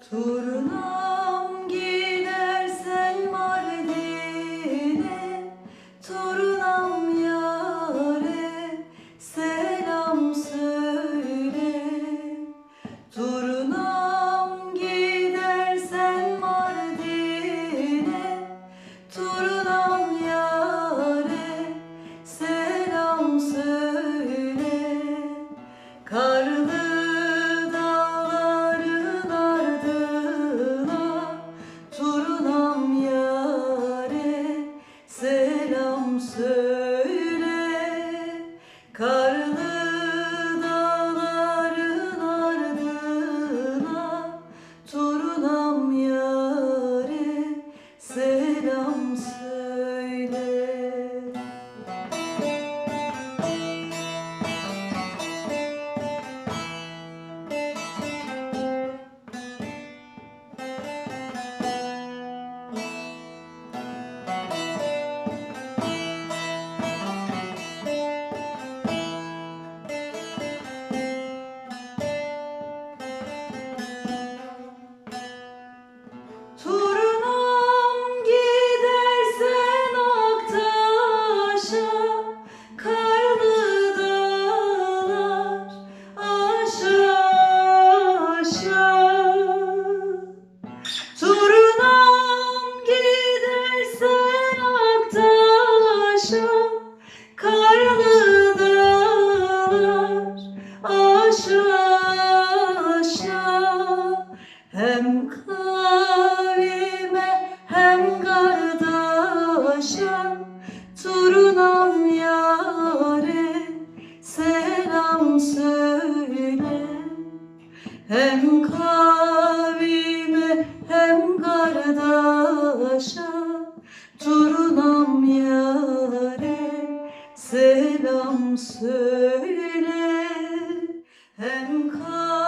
Turna Hem kavime hem kardeşe Turunan yare selam söyle. Hem kavime hem kardeşe Turunam yare selam söyle. Hem kavime